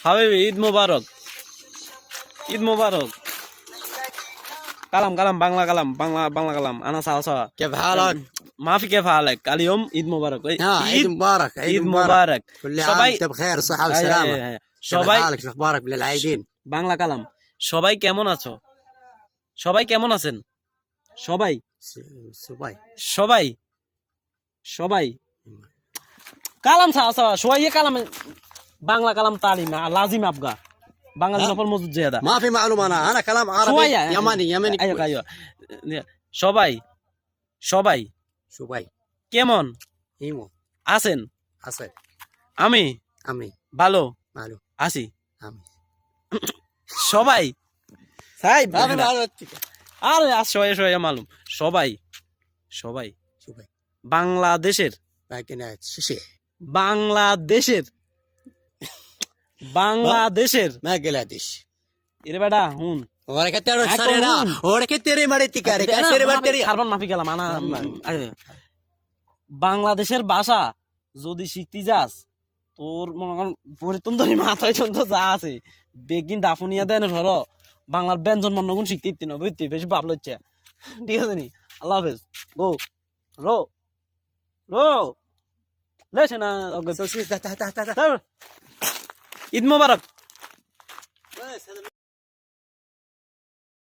হাবিবি ঈদ মুবারক ঈদ মুবারক কালাম কালাম বাংলা কালাম বাংলা বাংলা কালাম আনা সাওয়া সাওয়া كيف حالك؟ মাফি কে ফালেক اليوم ঈদ মুবারক ওই ها عيد مبارك ঈদ মুবারক كل সবাই عام وانت بخير صحة হ্যাঁ, وسلامة হ্যাঁ, হ্যাঁ। كيف সবাই حالك شو اخبارك بالعايدين؟ বাংলা কালাম সবাই কেমন আছো সবাই কেমন আছেন সবাই سباي সবাই সবাই কালাম সাওয়া সাওয়া সবাই ইয়ে কালাম বাংলা কালাম তালিমা লাজিম আফগা বাঙালি সফল হ্যাঁ? মজুদ জেদা মাফি মালুমানা আনা কালাম আরবি ইয়ামানি ইয়ামানি। সবাই সবাই। সবাই। কেমন? ইমো। আছেন? আছে। আমি? আমি। ভালো? ভালো। আছি আমি। সবাই? সাই ভালো ভালো আরে আসয়ে সয়ে মালুম। সবাই সবাই। সবাই। বাংলাদেশের? বাংলাদেশের? বাংলাদেশের বাংলাদেশ এর বেটা হুন। ওরে কে তেরে হ্যাঁ, সারে না ওরে কে তেরে মারে তিকারে কে তেরে মারে তেরে। কার্বন মাফি গেলাম আনা বাংলাদেশের ভাষা যদি শিখতে যাস তোর মনে করেন পরিতম ধরে মাথায় চন্দ যা আছে। বেগিন দাফুনিয়া দেন ধর বাংলার ব্যঞ্জন মন্নগুণ শিখতে ইত্তি না বুঝতে? বেশ ভাব লচ্ছে ঠিক আছে নি? আল্লাহ হাফেজ। গো রো রো। লেছে না ঈদ মোবারক।